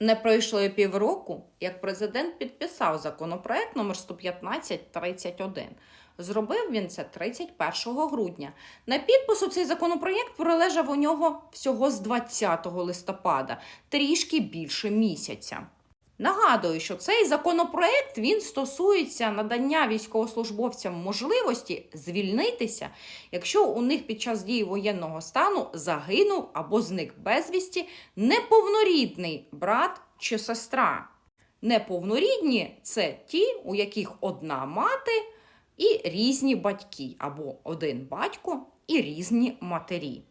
Не пройшло і півроку, як президент підписав законопроект номер 11531. Зробив він це 31 грудня. На підпису цей законопроєкт пролежав у нього всього з 20 листопада, трішки більше місяця. Нагадую, що цей законопроект він стосується надання військовослужбовцям можливості звільнитися, якщо у них під час дії воєнного стану загинув або зник безвісті неповнорідний брат чи сестра. Неповнорідні це ті, у яких одна мати і різні батьки, або один батько і різні матері.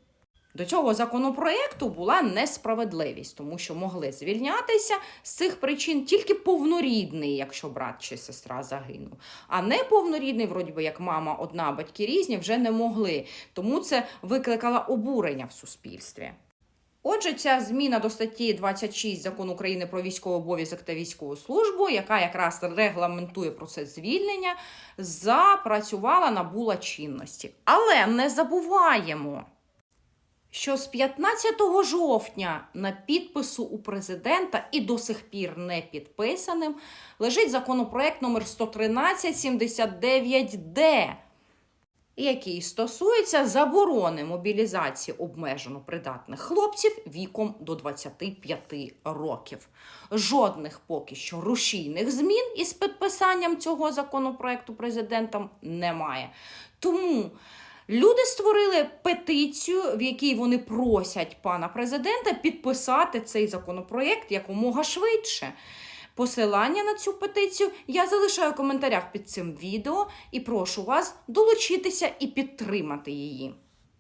До цього законопроекту була несправедливість, тому що могли звільнятися з цих причин тільки повнорідний, якщо брат чи сестра загинув. А неповнорідний, вроді би, як мама одна, батьки різні, вже не могли. Тому це викликало обурення в суспільстві. Отже, ця зміна до статті 26 закону України про військовий обов'язок та військову службу, яка якраз регламентує процес звільнення, запрацювала набула чинності. Але не забуваємо, що з 15 жовтня на підпису у президента і до сих пір не підписаним лежить законопроект номер 11379Д, який стосується заборони мобілізації обмежено придатних хлопців віком до 25 років. Жодних поки що рушійних змін із підписанням цього законопроекту президентом немає. Тому люди створили петицію, в якій вони просять пана президента підписати цей законопроект якомога швидше. Посилання на цю петицію я залишаю в коментарях під цим відео і прошу вас долучитися і підтримати її.